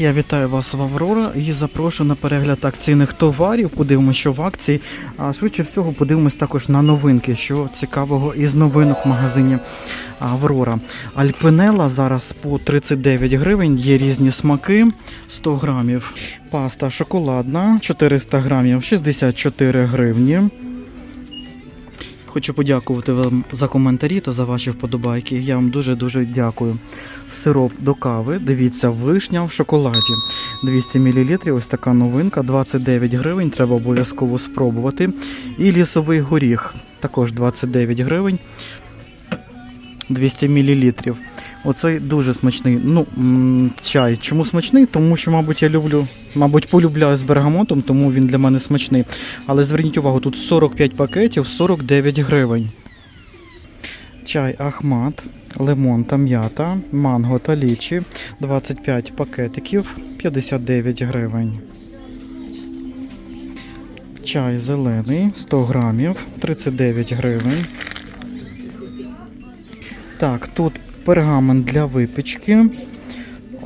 Я вітаю вас в Аврора і запрошую на перегляд акційних товарів. Подивимося, що в акції. А швидше всього подивимось також на новинки, що цікавого із новинок в магазині Аврора. Альпинела зараз по 39 гривень, є різні смаки 100 грамів. Паста шоколадна 400 грамів 64 гривні. Хочу подякувати вам за коментарі та за ваші вподобайки. Я вам дуже-дуже дякую. Сироп до кави, дивіться, вишня в шоколаді. 200 мл, ось така новинка, 29 гривень, треба обов'язково спробувати. І лісовий горіх, також 29 гривень, 200 мл. Оцей дуже смачний. Ну, чай. Чому смачний? Тому що, мабуть, я люблю, мабуть, полюбляю з бергамотом, тому він для мене смачний. Але зверніть увагу, тут 45 пакетів, 49 гривень. Чай Ахмат, лимон та м'ята, манго та лічі, 25 пакетиків, 59 гривень. Чай зелений, 100 грамів, 39 гривень. Так, тут пергамент для випічки.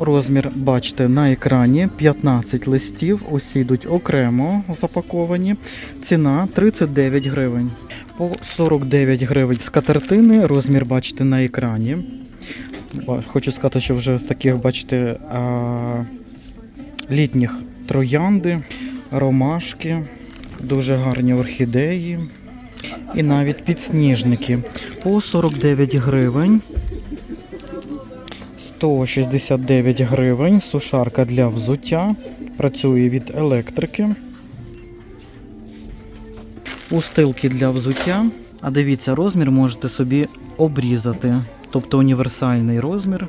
Розмір, бачите, на екрані 15 листів. Усі йдуть окремо запаковані. Ціна 39 гривень. По 49 гривень скатертини. Розмір бачите на екрані. Хочу сказати, що вже таких, бачите, літніх троянди, ромашки, дуже гарні орхідеї і навіть підсніжники. По 49 гривень. 169 гривень. Сушарка для взуття. Працює від електрики. Устилки для взуття. А дивіться, розмір можете собі обрізати. Тобто універсальний розмір.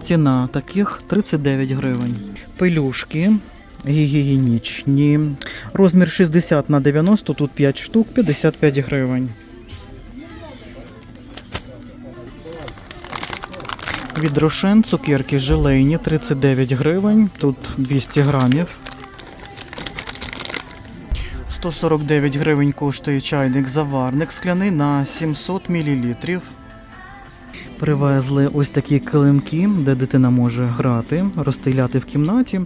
Ціна таких 39 гривень. Пелюшки гігієнічні. Розмір 60 на 90, тут 5 штук, 55 гривень. Від Рошен цукерки желейні 39 гривень, тут 200 грамів. 149 гривень коштує чайник заварник скляний на 700 мл. Привезли ось такі килимки, де дитина може грати, розстеляти в кімнаті,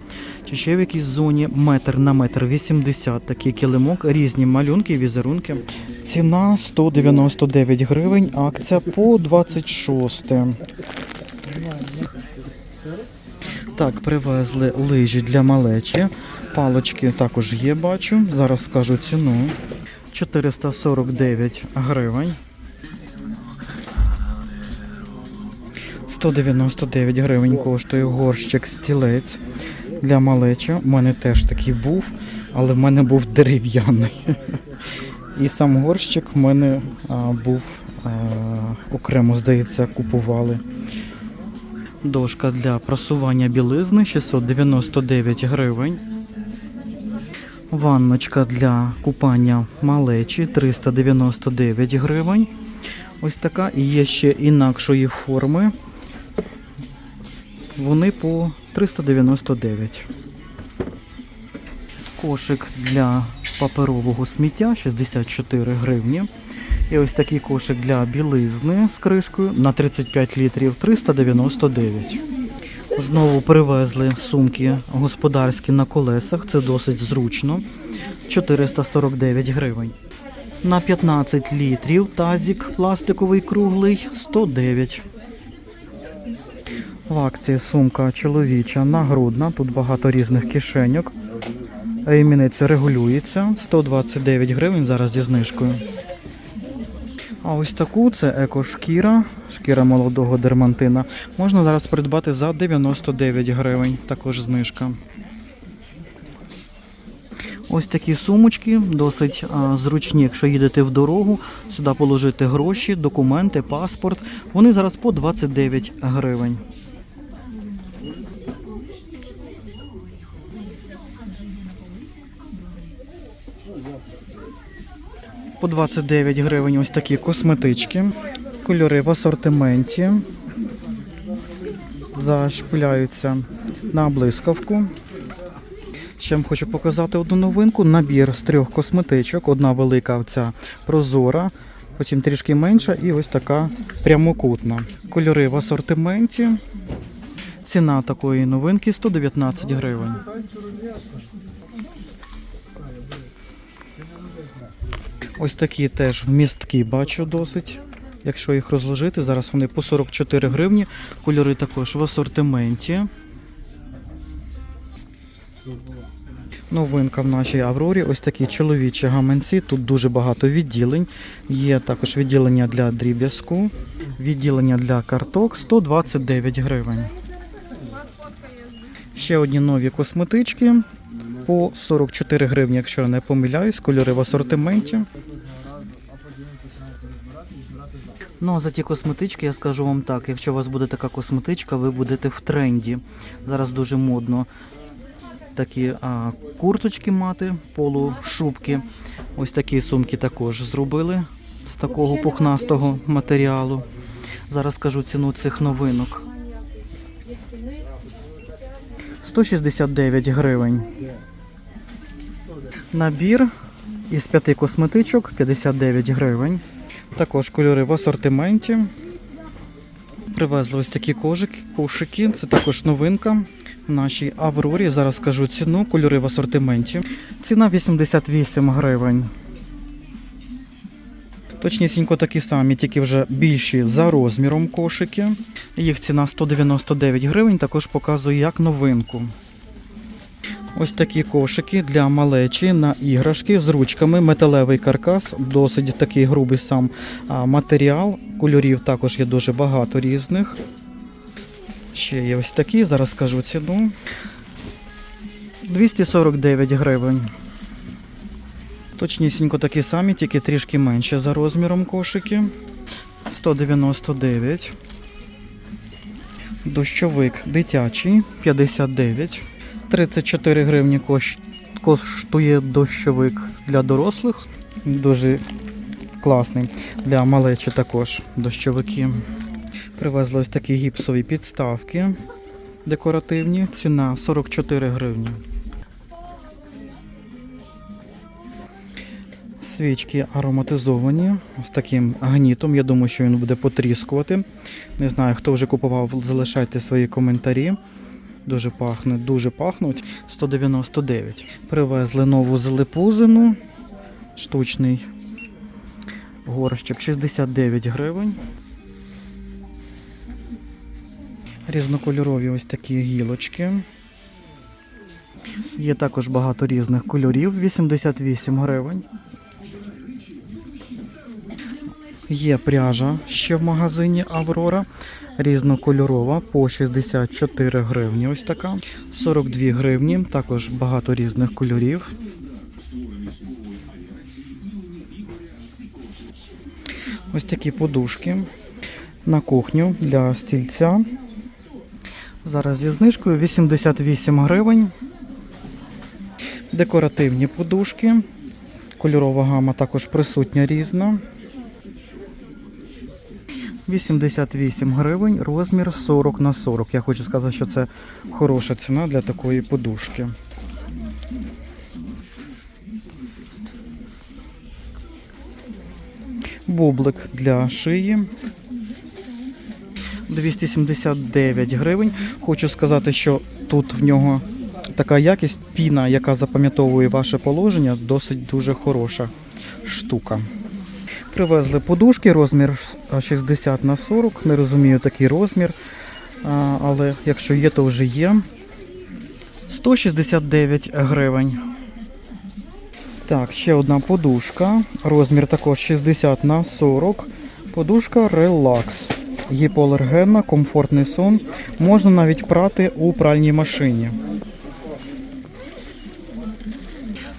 чи ще в якійсь зоні метр на метр 80 такий килимок, різні малюнки, візерунки. Ціна 199 гривень, акція по 26. Так, привезли лижі для малечі. Палочки також є, бачу. Зараз скажу ціну. 449 гривень. 199 гривень коштує горщик стілець для малечі. У мене теж такий був, але в мене був дерев'яний. І сам горщик в мене а, був а, окремо, здається, купували. Дошка для просування білизни 699 гривень. Ванночка для купання малечі 399 гривень. Ось така. І є ще інакшої форми. Вони по 399. Кошик для паперового сміття 64 гривні. І ось такий кошик для білизни з кришкою на 35 літрів 399. Знову привезли сумки господарські на колесах. Це досить зручно. 449 гривень. На 15 літрів тазик пластиковий круглий 109. В акції сумка чоловіча нагрудна. Тут багато різних кишеньок. Ремінець регулюється 129 гривень зараз зі знижкою. А ось таку це екошкіра, шкіра молодого дермантина. Можна зараз придбати за 99 гривень, також знижка. Ось такі сумочки, досить а, зручні, якщо їдете в дорогу, сюди положити гроші, документи, паспорт. Вони зараз по 29 гривень. По 29 гривень ось такі косметички. Кольори в асортименті. Зашпиляються на блискавку. Ще вам хочу показати одну новинку. Набір з трьох косметичок. Одна велика ця прозора, потім трішки менша і ось така прямокутна. Кольори в асортименті. Ціна такої новинки 119 гривень. Ось такі теж вмістки бачу досить. Якщо їх розложити, зараз вони по 44 гривні. Кольори також в асортименті. Новинка в нашій Аврорі. Ось такі чоловічі гаманці. Тут дуже багато відділень. Є також відділення для дріб'язку, відділення для карток 129 гривень. Ще одні нові косметички по 44 гривні, якщо я не помиляюсь, кольори в асортименті. Ну а за ті косметички я скажу вам так: якщо у вас буде така косметичка, ви будете в тренді. Зараз дуже модно такі а, курточки мати, полушубки. Ось такі сумки також зробили з такого пухнастого матеріалу. Зараз скажу ціну цих новинок. 169 гривень. Набір із п'яти косметичок 59 гривень. Також кольори в асортименті. Привезли ось такі кожики, кошики. Це також новинка в нашій Аврорі. Зараз скажу ціну. Кольори в асортименті. Ціна 88 гривень. Точнісінько такі самі, тільки вже більші за розміром кошики. Їх ціна 199 гривень, також показую як новинку. Ось такі кошики для малечі на іграшки з ручками, металевий каркас, досить такий грубий сам матеріал. Кольорів також є дуже багато різних. Ще є ось такі, зараз скажу ціну. 249 гривень. Точнісінько такі самі, тільки трішки менше за розміром кошики. 199. Дощовик дитячий 59. 34 гривні коштує дощовик для дорослих. Дуже класний. Для малечі також дощовики. Привезли ось такі гіпсові підставки декоративні. Ціна 44 гривні. Свічки ароматизовані з таким гнітом. Я думаю, що він буде потріскувати. Не знаю, хто вже купував, залишайте свої коментарі. Дуже пахне, дуже пахнуть. 199. Привезли нову зелепузину. Штучний горщик 69 гривень. Різнокольорові ось такі гілочки. Є також багато різних кольорів. 88 гривень. Є пряжа ще в магазині Аврора. Різнокольорова по 64 гривні. Ось така. 42 гривні. Також багато різних кольорів. Ось такі подушки на кухню для стільця. Зараз зі знижкою 88 гривень. Декоративні подушки. Кольорова гама також присутня різна. 88 гривень, розмір 40 на 40. Я хочу сказати, що це хороша ціна для такої подушки. Бублик для шиї. 279 гривень. Хочу сказати, що тут в нього така якість піна, яка запам'ятовує ваше положення, досить дуже хороша штука. Привезли подушки, розмір 60 на 40. Не розумію такий розмір. Але якщо є, то вже є. 169 гривень. Так, ще одна подушка. Розмір також 60 на 40. Подушка релакс. Гіпоалергенна, комфортний сон. Можна навіть прати у пральній машині.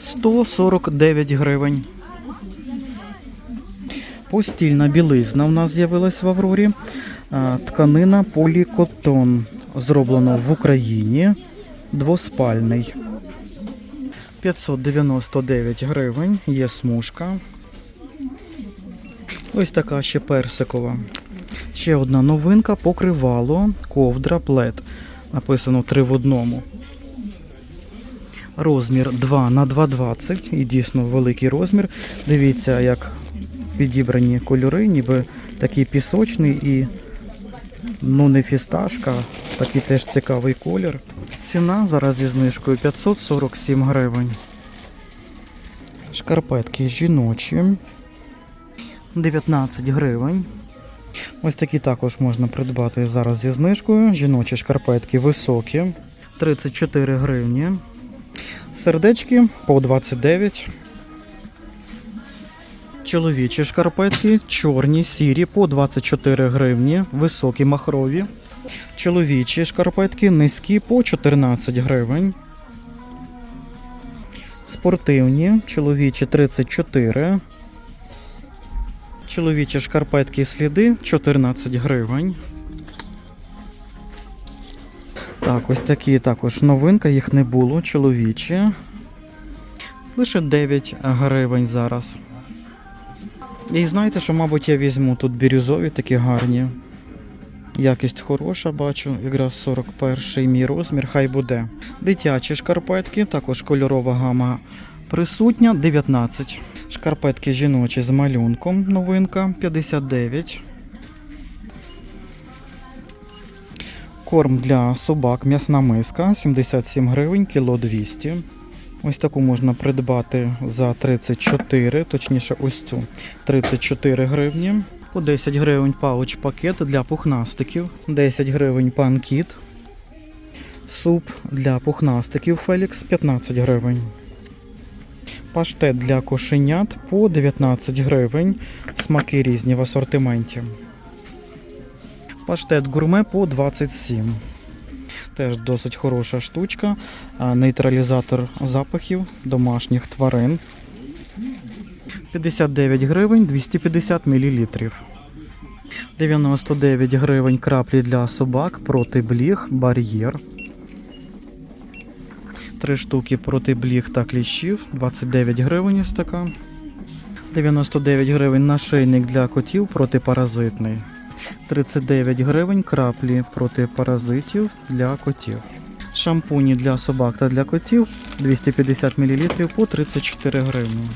149 гривень. Постільна білизна у нас з'явилась в Аврорі. Тканина полікотон. Зроблено в Україні. Двоспальний. 599 гривень. Є смужка. Ось така ще персикова. Ще одна новинка покривало, ковдра, плед. Написано 3 в одному. Розмір 2 на 2,20 і дійсно великий розмір. Дивіться, як підібрані кольори, ніби такий пісочний і Ну, не фісташка, такий теж цікавий колір. Ціна зараз зі знижкою 547 гривень. Шкарпетки жіночі. 19 гривень. Ось такі також можна придбати зараз зі знижкою. Жіночі шкарпетки високі. 34 гривні. Сердечки по 29. Чоловічі шкарпетки чорні, сірі по 24 гривні, високі махрові. Чоловічі шкарпетки низькі по 14 гривень. Спортивні, чоловічі 34. Чоловічі шкарпетки сліди 14 гривень. Так, ось такі також новинка, їх не було. Чоловічі. Лише 9 гривень зараз. І знаєте, що, мабуть, я візьму тут бірюзові такі гарні. Якість хороша, бачу, якраз 41-й мій розмір, хай буде. Дитячі шкарпетки, також кольорова гама присутня, 19. Шкарпетки жіночі з малюнком, новинка 59. Корм для собак, м'ясна миска, 77 гривень, кіло 200. Ось таку можна придбати за 34, точніше ось цю 34 гривні. По 10 гривень пауч пакет для пухнастиків, 10 гривень панкіт. Суп для пухнастиків Фелікс 15 гривень. Паштет для кошенят по 19 гривень. Смаки різні в асортименті. Паштет гурме по 27. Теж досить хороша штучка. Нейтралізатор запахів домашніх тварин. 59 гривень 250 мл. 99 гривень краплі для собак проти бліг, бар'єр. Три штуки проти бліг та кліщів. 29 гривень ось така. 99 гривень нашийник для котів протипаразитний. 39 гривень краплі проти паразитів для котів. Шампуні для собак та для котів 250 мл по 34 гривні.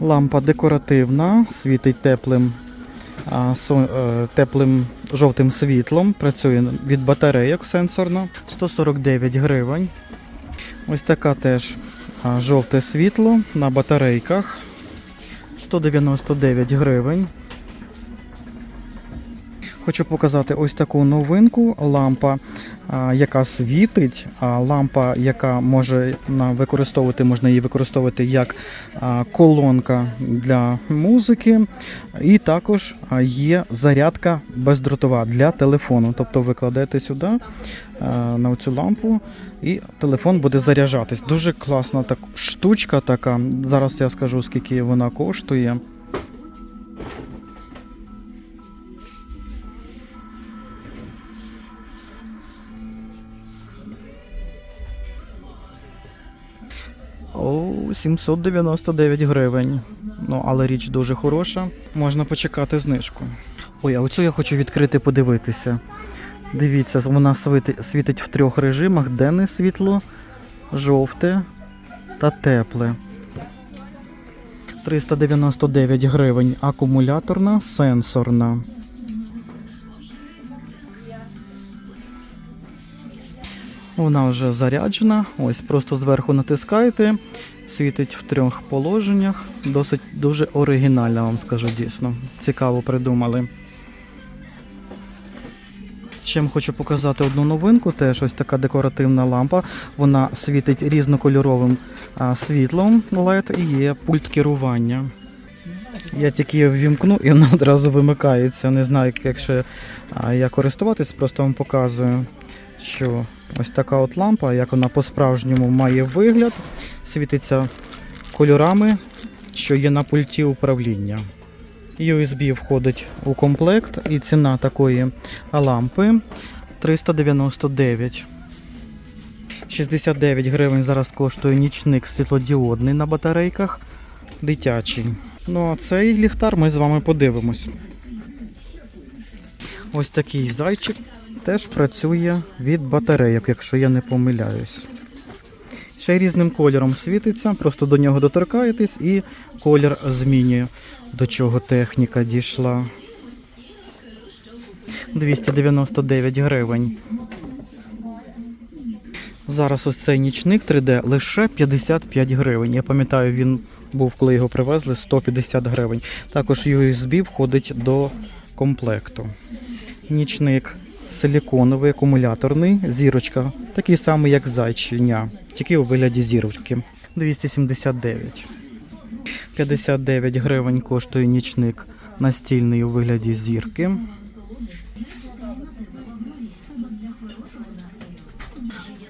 Лампа декоративна, світить теплим, е, теплим жовтим світлом. Працює від батарейок сенсорно. 149 гривень. Ось така теж жовте світло на батарейках. 199 гривень. Хочу показати ось таку новинку. Лампа, яка світить, а лампа, яка може використовувати, можна її використовувати як колонка для музики. І також є зарядка бездротова для телефону. Тобто ви кладете сюди на цю лампу, і телефон буде заряджатись. Дуже класна так, штучка така. Зараз я скажу, скільки вона коштує. 799 гривень. Ну, але річ дуже хороша. Можна почекати знижку. Ой, а оцю я хочу відкрити, подивитися. Дивіться, вона світить в трьох режимах: денне світло, жовте та тепле. 399 гривень. Акумуляторна, сенсорна. Вона вже заряджена. Ось просто зверху натискаєте, світить в трьох положеннях. Досить дуже оригінально, вам скажу дійсно. Цікаво придумали. Вам хочу показати одну новинку. Теж ось така декоративна лампа. Вона світить різнокольоровим світлом LED і є пульт керування. Я тільки її ввімкну і вона одразу вимикається. Не знаю, як, як ще а, я користуватись, просто вам показую, що ось така от лампа, як вона по-справжньому має вигляд, світиться кольорами, що є на пульті управління. USB входить у комплект і ціна такої лампи 399. 69 гривень зараз коштує нічник світлодіодний на батарейках, дитячий. Ну а цей ліхтар ми з вами подивимось. Ось такий зайчик теж працює від батарейок, якщо я не помиляюсь. Ще й різним кольором світиться, просто до нього доторкаєтесь і колір змінює, до чого техніка дійшла. 299 гривень. Зараз ось цей нічник 3D лише 55 гривень. Я пам'ятаю, він був, коли його привезли, 150 гривень. Також USB входить до комплекту. Нічник силіконовий, акумуляторний, зірочка, такий самий, як зайчиня, тільки у вигляді зірочки. 279. 59 гривень коштує нічник настільний у вигляді зірки.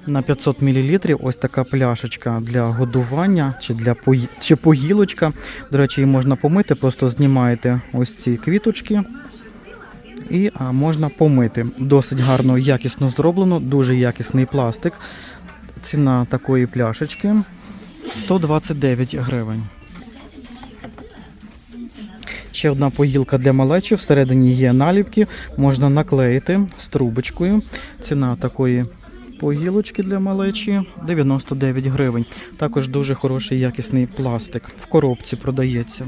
На 500 мл ось така пляшечка для годування чи для пої... чи погілочка. До речі, її можна помити, просто знімаєте ось ці квіточки і можна помити. Досить гарно, якісно зроблено, дуже якісний пластик. Ціна такої пляшечки 129 гривень. Ще одна погілка для малечі. Всередині є наліпки, можна наклеїти з трубочкою. Ціна такої погілочки для малечі 99 гривень. Також дуже хороший якісний пластик. В коробці продається.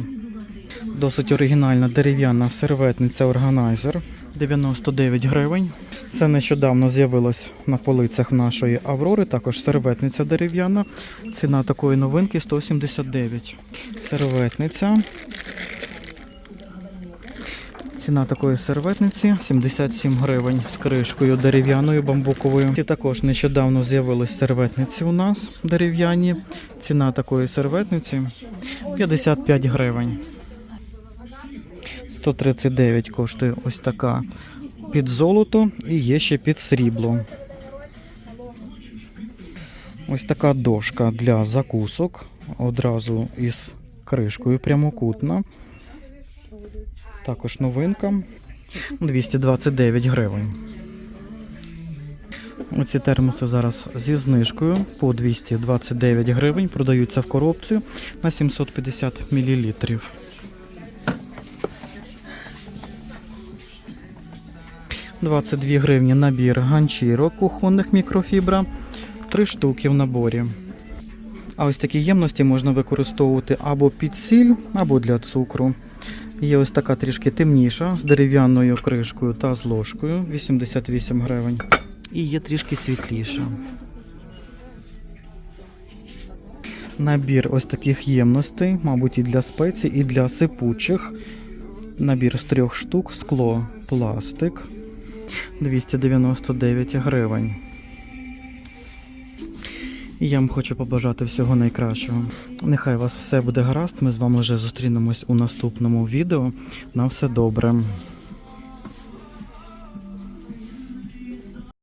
Досить оригінальна дерев'яна серветниця органайзер 99 гривень. Це нещодавно з'явилось на полицях нашої Аврори. Також серветниця дерев'яна. Ціна такої новинки 179. Серветниця. Ціна такої серветниці 77 гривень з кришкою дерев'яною бамбуковою. І також нещодавно з'явились серветниці у нас дерев'яні. Ціна такої серветниці 55 гривень. 139 коштує ось така під золото і є ще під срібло. Ось така дошка для закусок. Одразу із кришкою прямокутна. Також новинка 229 гривень. Оці термоси зараз зі знижкою по 229 гривень. Продаються в коробці на 750 мл. «22 гривні набір ганчірок кухонних мікрофібра. 3 штуки в наборі. А ось такі ємності можна використовувати або під сіль, або для цукру. Є ось така трішки темніша з дерев'яною кришкою та з ложкою 88 гривень. І є трішки світліша. Набір ось таких ємностей, мабуть, і для спецій, і для сипучих. Набір з трьох штук, скло, пластик 299 гривень. І я вам хочу побажати всього найкращого. Нехай у вас все буде гаразд. Ми з вами вже зустрінемось у наступному відео. На все добре.